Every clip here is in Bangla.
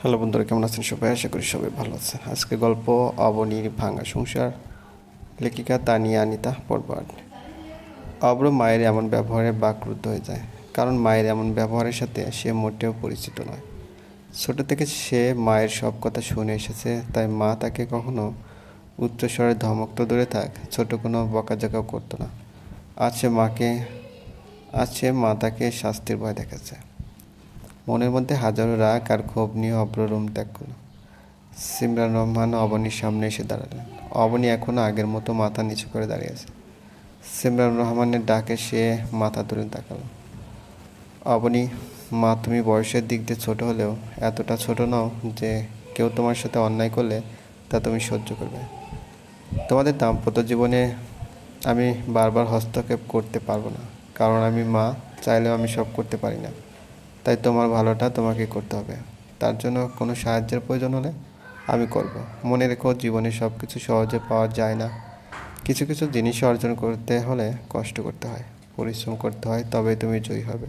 হ্যালো বন্ধুরা, কেমন আছেন সবাই? আশা করি সবাই ভালো আছেন। আজকে গল্প অবনীর ভাঙা সংসার। লেখিকা তানিয়া আনিতা পরবার্ড অব্র মায়ের এমন ব্যবহারে বাকরুদ্ধ হয়ে যায়। কারণ মায়ের এমন ব্যবহারের সাথে সে মোটেও পরিচিত নয়। ছোট থেকে সে মায়ের সব কথা শুনে এসেছে, তাই মা তাকে কখনো উচ্চস্বরে ধমক তো দূরে থাক, ছোট কোনো বকাঝকাও করতো না। আজ সে মাকে, আজ সে মা তাকে শাস্তির ভয় দেখাচ্ছে। মনের মধ্যে হাজারো রাগ আর ক্ষোভ নিয়ে অব্র রুম ত্যাগ করল। সিমরান রহমান অবনীর সামনে এসে দাঁড়ালেন। অবনী এখনও আগের মতো মাথা নিচু করে দাঁড়িয়ে আছে। সিমরান রহমানের ডাকে সে মাথা তুলে তাকালো। অবনী, মা, তুমি বয়সের দিক দিয়ে ছোট হলেও এতটা ছোট নও যে কেউ তোমার সাথে অন্যায় করলে তা তুমি সহ্য করবে। তোমাদের দাম্পত্য জীবনে আমি বারবার হস্তক্ষেপ করতে পারব না। কারণ আমি মা, চাইলেও আমি সব করতে পারি না। তাই তোমার ভালোটা তোমাকে করতে হবে। তার জন্য কোনো সাহায্যের প্রয়োজন হলে আমি করব। মনে রেখো জীবনে সব কিছু সহজে পাওয়া যায় না। কিছু কিছু জিনিস অর্জন করতে হলে কষ্ট করতে হয়, পরিশ্রম করতে হয়, তবে তুমি জয়ী হবে।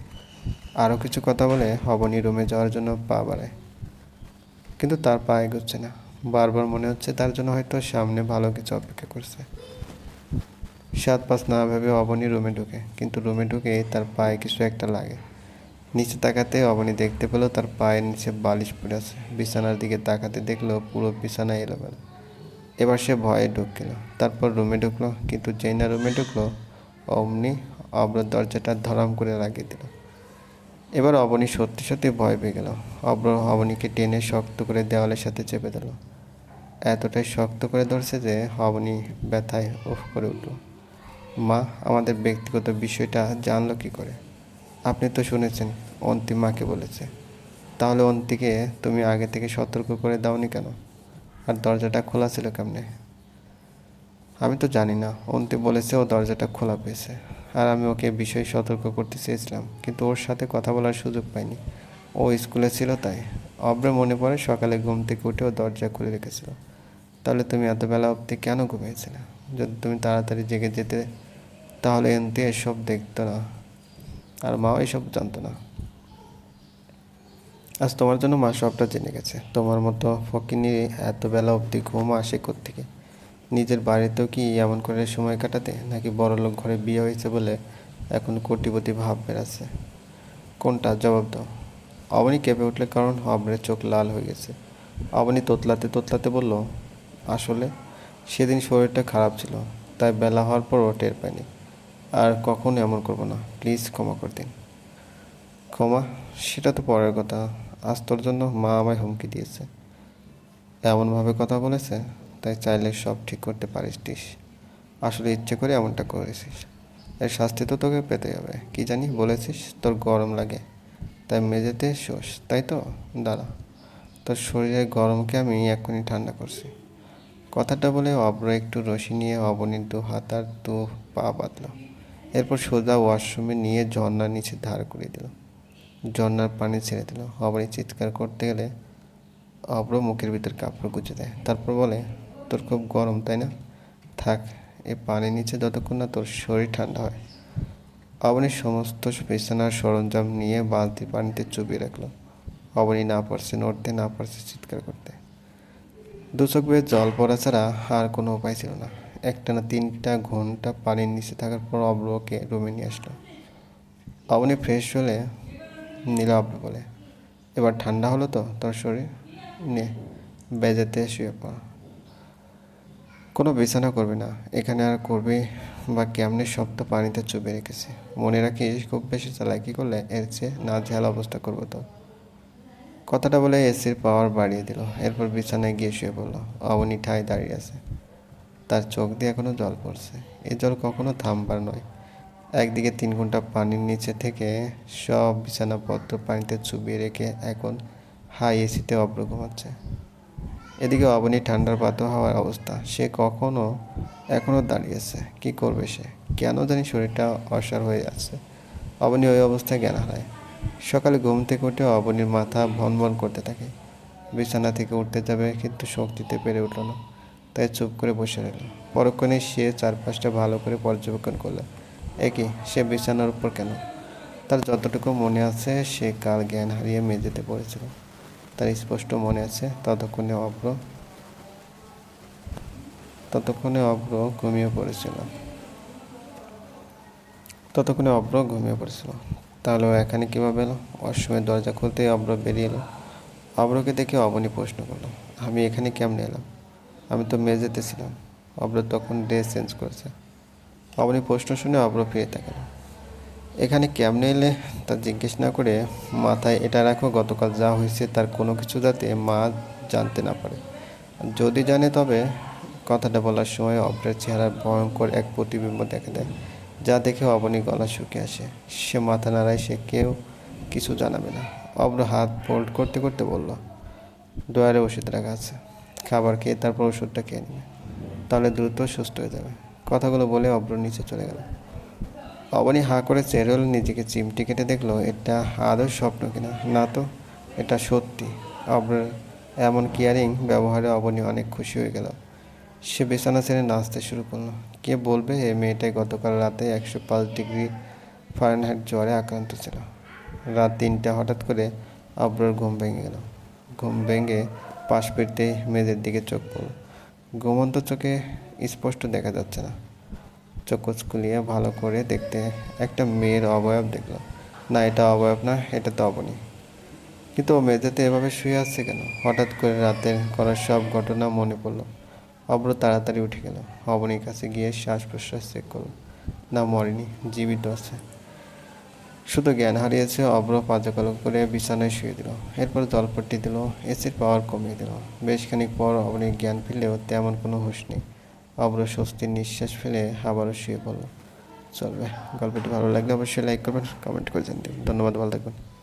আরও কিছু কথা বলে হবনি রুমে যাওয়ার জন্য পা বাড়ায়। কিন্তু তার পা এগোচ্ছে না। বারবার মনে হচ্ছে তার জন্য হয়তো সামনে ভালো কিছু অপেক্ষা করছে। সাত পাঁচ না ভেবে অবনী রুমে ঢুকে, কিন্তু রুমে ঢুকে তার পায়ে কিছু একটা লাগে। নিচে তাকাতে অবনী দেখতে পেল তার পায়ের নিচে বালিশ পড়ে আছে। বিছানার দিকে তাকাতে দেখল পুরো বিছানা এলোমেলো। এবার সে ভয়ে ঢুকলো তারপর রুমে ঢুকলো, কিন্তু যেই না রুমে ঢুকলো, অমনি অব্র দরজাটা ধরাম করে লাগিয়ে দিল। এবার অবনী সত্যি সত্যি ভয় পেয়ে গেল। অব্র অবনীকে টেনে শক্ত করে দেওয়ালের সাথে চেপে দিল এতটাই শক্ত করে ধরছে যে অবনী ব্যথায় উফ করে উঠল। মা, আমাদের ব্যক্তিগত বিষয়টা জানলো কি করে? আপনি তো শুনেছেন, অন্তি মাকে বলেছে। তাহলে অন্তিকে তুমি আগে থেকে সতর্ক করে দাওনি কেন? আর দরজাটা খোলা ছিল কেমনে? আমি তো জানি না, অন্তি বলেছে ও দরজাটা খোলা পেয়েছে। আর আমি ওকে বিষয়ে সতর্ক করতে চেয়েছিলাম, কিন্তু ওর সাথে কথা বলার সুযোগ পাইনি। ও স্কুলে ছিল তাই। অব্র মনে পড়ে সকালে ঘুম থেকে উঠে ও দরজা খুলে রেখেছিল। তাহলে তুমি এত বেলা অবধি কেন ঘুমিয়েছিলে? যদি তুমি তাড়াতাড়ি জেগে যেতে, তাহলে এনতে এসব দেখতো না। আর মাও এসব জানতো না। আজ তোমার জন্য মা সবটা জেনে গেছে। তোমার মতো ফকিনি এত বেলা অবধি ঘুম আসে থেকে নিজের বাড়িতেও কি এমন করে সময় কাটাতে, নাকি বড়লোক ঘরে বিয়ে হয়েছে বলে এখন কোটিপতি ভাব বেড়াচ্ছে? কোনটা জবাব দাও। অবনী কেঁপে উঠলে কারণ? অবরের চোখ লাল হয়ে গেছে। অবনী তোতলাতে তোতলাতে বলল, আসলে সেদিন শরীরটা খারাপ ছিল, তাই বেলা হওয়ার পরও টের পাইনি। আর কখন এমন করব না। প্লিজ ক্ষমা করে দিন। ক্ষমা, সেটা তো পরের কথা। আজ তোর জন্য মা আমায় হুমকি দিয়েছে। এমনভাবে কথা বলেছে, তাই চাইলে সব ঠিক করতে পারিস আসলে ইচ্ছে করে এমনটা করেছিস। এর শাস্তি তো তোকে পেতে হবে। কি জানি বলেছিস, তোর গরম লাগে। তাই মেঝেতে শোষ তাই তো? দাঁড়া। তোর শরীরের গরমকে আমি এক্ষুনি ঠান্ডা করছি। কথাটা বলে অব্র একটু রশি নিয়ে অবনীর দু হাত আর দু পা বাঁধল। এরপর সোজা ওয়াশরুমে নিয়ে ঝর্ণার নিচে ধার করে দিল। ঝর্ণার পানি ছেড়ে দিল। অবনী চিৎকার করতে গেলে অব্র মুখের ভিতর কাপড় গুজে দেয়। তারপর বলে, তোর খুব গরম, তাই না? থাক, এ পানির নিচে যতক্ষণ না তোর শরীর ঠান্ডা হয়। অবনী সমস্ত বিছানার সরঞ্জাম নিয়ে বালতি পানিতে চুবিয়ে রাখল। অবনী না পারছে নড়তে, না পারছে চিৎকার করতে। দু চোখ বেয়ে জল পড়া ছাড়া আর কোনো উপায় ছিল না। একটা না তিনটা ঘণ্টা পানির নিচে থাকার পর অব্রকে রুমে নিয়ে আসলো। অবনী ফ্রেশ হলে নীলা অব্র বলে, এবার ঠান্ডা হলো তো তোর শরীর? নে, বেজাতে শুয়ে পড়। কোনো বিছানা করবে না। এখানে আর করবে বা কেমনে তো পানিতে চুবে রেখেছে। মনে রাখিস, খুব বেশি চালাকি করলে এর চেয়ে না ঝাল অবস্থা করব তো। কথাটা বলে এসির পাওয়ার বাড়িয়ে দিল। এরপর বিছানায় গিয়ে শুয়ে পড়ল। অবনী ঠায় দাঁড়িয়ে আছে। তার চোখ দিয়ে এখনও জল পড়ছে। এই জল কখনো থামবার নয়। একদিকে তিন ঘণ্টা পানির নিচে থেকে সব বিছানাপত্র পানিতে চুবিয়ে রেখে এখন হাই এসিতে অব্র ঘুমাচ্ছে। এদিকে অবনী ঠান্ডার পাতো হওয়ার অবস্থা। সে কখনো এখনও দাঁড়িয়েছে। কি করবে সে? কেন জানি শরীরটা অসার হয়ে যাচ্ছে। অবনী ওই অবস্থায় জ্ঞান হারায়। সকালে ঘুম থেকে উঠে অবনীর মাথা ভন ভন করতে থাকে। বিছানা থেকে উঠতে যাবে, কিন্তু শক্তিতে পেরে উঠল না। তাই চুপ করে বসে রইল। পরক্ষণে সে চারপাশটা ভালো করে পর্যবেক্ষণ করল। একই সে বিছানার উপর কেন? তার যতটুকু মনে আছে, সে কাল জ্ঞান হারিয়ে মেঝেতে পড়েছিল। তার স্পষ্ট মনে আছে, ততক্ষণে অভ্র ততক্ষণে অভ্র ঘুমিয়ে পড়েছিল। ততক্ষণে অভ্র ঘুমিয়ে পড়েছিল। তাহলে এখানে কীভাবে এলো? অসময়ে দরজা খুলতেই অভ্র বেরিয়ে এলো। অভ্রকে দেখে অবনী প্রশ্ন করল, আমি এখানে কেমনে এলাম? আমি তো মেঝেতে ছিলাম। অভ্র তখন ড্রেস চেঞ্জ করেছে। অবনী প্রশ্ন শুনে অব্র ফিরে তাকালো। এখানে কেমনে এলে? তা জিজ্ঞেস না করে মাথায় এটা রাখো, গতকাল যা হয়েছে তার কোনো কিছু যাতে মা জানতে না পারে। যদি জানে তবে কথাটা বলার সময় অব্রের চেহারার ভয়ঙ্কর এক প্রতিবিম্ব দেখা দেয়, যা দেখে অবনী গলা শুকে আসে। সে মাথা নাড়ায়, সে কেউ কিছু জানাবে না। অব্র হাত ফোল্ড করতে করতে বলল ডয়ারে ওষুধ রাখা আছে। খাবার খেয়ে তারপর ওষুধটা খেয়ে নেবে। তাহলে দ্রুত সুস্থ হয়ে যাবে। কথাগুলো বলে অভ্র নিচে চলে গেল। অবনী হাঁ করে চেরল নিজেকে চিমটি কেটে দেখল, এটা আদৌ স্বপ্ন কিনা? না তো, এটা সত্যি। অব্রের এমন কেয়ারিং ব্যবহারে অবনী অনেক খুশি হয়ে গেল। সে বিছানা ছেড়ে নাচতে শুরু করল। কে বলবে এই মেয়েটাই গতকাল রাতে একশো পাঁচ ডিগ্রি ফারেনহাইট জ্বরে আক্রান্ত ছিল। রাত তিনটা হঠাৎ করে অব্রর ঘুম ভেঙে গেল। ঘুম ভেঙে পাশ ফিরতেই মেয়েদের দিকে চোখ পড়ল। ঘুমন্ত চোখে স্পষ্ট দেখা যাচ্ছে না। চোখ খুলিয়ে ভালো করে দেখতে একটা মেয়ের অবয়ব দেখল। না, এটা অবয়ব না, এটা তো অবনী। কিন্তু ও মেঝেতে এভাবে শুয়ে আসছে কেন? হঠাৎ করে রাতের করার সব ঘটনা মনে পড়ল। অব্র তাড়াতাড়ি উঠে গেল। অবনীর কাছে গিয়ে শ্বাস প্রশ্বাস চেক করল। না, মরেনি, জীবিত আছে। শুধু জ্ঞান হারিয়েছে অব্র পাজাকালো করে বিছানায় শুয়ে দিল। এরপর জলপট্টি দিল এসির পাওয়ার কমিয়ে দিল। বেশ খানিক পর অবনীর জ্ঞান ফিরলেও তেমন কোনো হুঁশ নেই। অব্র স্বস্তির নিঃশ্বাস ফেলে আবারও শুয়ে পড়ল। চলবে। গল্পটি ভালো লাগলে অবশ্যই লাইক করবেন কমেন্ট করে জানতে ধন্যবাদ, ভালো থাকবেন।